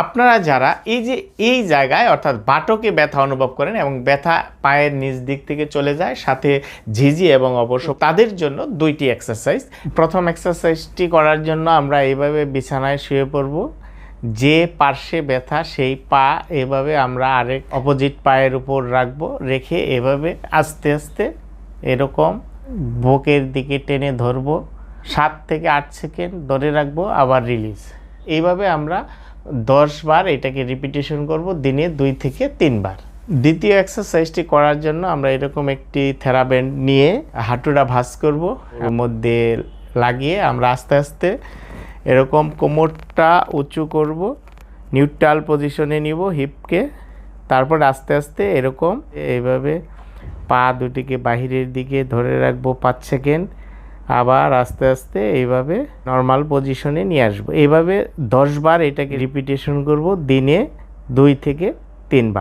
আপনারা যারা এই যে এই জায়গায় অর্থাৎ বাটকে ব্যথা অনুভব করেন এবং ব্যথা পায়ের নিচ দিক থেকে চলে যায়, সাথে ঝিঝি এবং অবশ্য তাদের জন্য দুইটি এক্সারসাইজ প্রথম এক্সারসাইজটি করার জন্য আমরা এইভাবে বিছানায় শুয়ে পড়ব। যে পার্শ্বে ব্যথা, সেই পা এভাবে আমরা আরেক অপোজিট পায়ের উপর রাখব, রেখে এভাবে আস্তে আস্তে এরকম বুকের দিকে টেনে ধরবো। সাত থেকে আট সেকেন্ড ধরে রাখব, আবার রিলিজ এইভাবে আমরা দশ বার এটাকে রিপিটেশন করব, দিনে দুই থেকে তিনবার দ্বিতীয় এক্সারসাইজটি করার জন্য আমরা এরকম একটি থেরাব্যান্ড নিয়ে হাঁটুটা ভাঁজ করব। এর মধ্যে লাগিয়ে আমরা আস্তে আস্তে এরকম কোমরটা উঁচু করব নিউট্রাল পজিশনে নিব হিপকে তারপর আস্তে আস্তে এরকম এইভাবে পা দুটিকে বাহিরের দিকে ধরে রাখব পাঁচ সেকেন্ড। আবার আস্তে আস্তে এইভাবে নর্মাল পজিশনে নিয়ে আসব। এইভাবে দশবার এটাকে রিপিটেশন করব, দিনে দুই থেকে তিনবার।